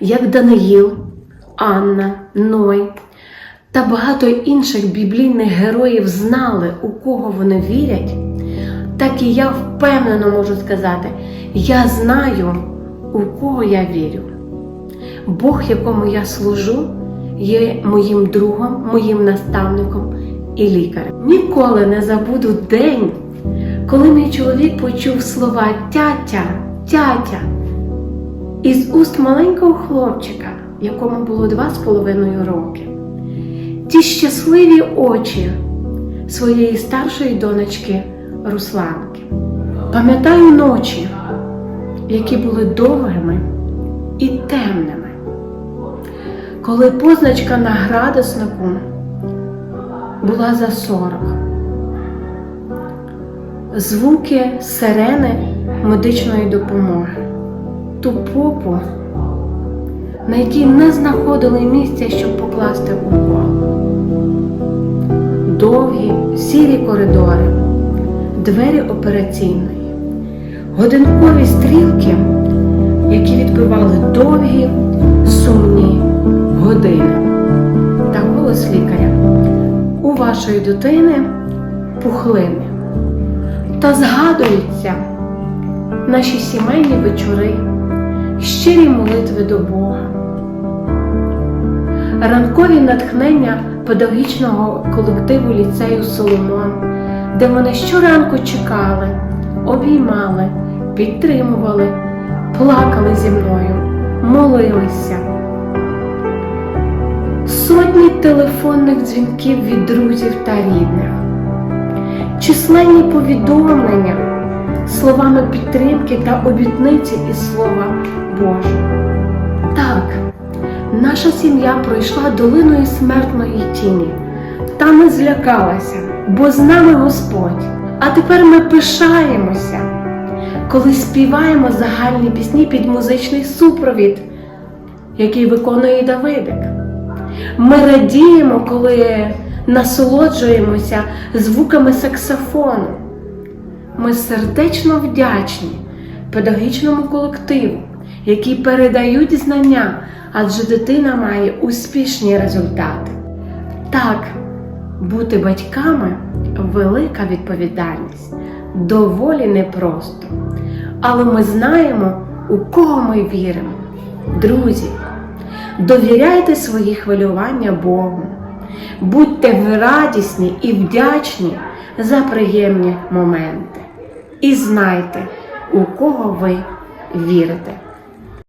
як Даниїл, Анна, Ной та багато інших біблійних героїв знали, у кого вони вірять, так і я впевнено можу сказати, я знаю, у кого я вірю. Бог, якому я служу, є моїм другом, моїм наставником і лікарем. Ніколи не забуду день, коли мій чоловік почув слова тятя, тятя із уст маленького хлопчика, якому було два з половиною роки. Ті щасливі очі своєї старшої донечки Русланки. Пам'ятаю ночі, які були довгими і темними, коли позначка на градуснику була за 40. Звуки сирени медичної допомоги, ту попу, на якій не знаходили місця, щоб покласти укол. Довгі сірі коридори, двері операційної, годинкові стрілки, які відбивали довгі сумні години та голос лікаря. У вашої дитини пухлини. Та згадуються наші сімейні вечори, щирі молитви до Бога, ранкові натхнення педагогічного колективу ліцею Соломон, де вони щоранку чекали, обіймали, підтримували, плакали зі мною, молилися. Сотні телефонних дзвінків від друзів та рідних, численні повідомлення словами підтримки та обітниці із Слова Божого. Так, наша сім'я пройшла долиною смертної тіні, та не злякалася, бо з нами Господь. А тепер ми пишаємося, коли співаємо загальні пісні під музичний супровід, який виконує Давидик. Ми радіємо, коли насолоджуємося звуками саксофону. Ми сердечно вдячні педагогічному колективу, які передають знання, адже дитина має успішні результати. Так, бути батьками велика відповідальність, доволі непросто. Але ми знаємо, у кого ми віримо. Друзі, довіряйте свої хвилювання Богу. Будьте радісні і вдячні за приємні моменти. І знайте, у кого ви вірите.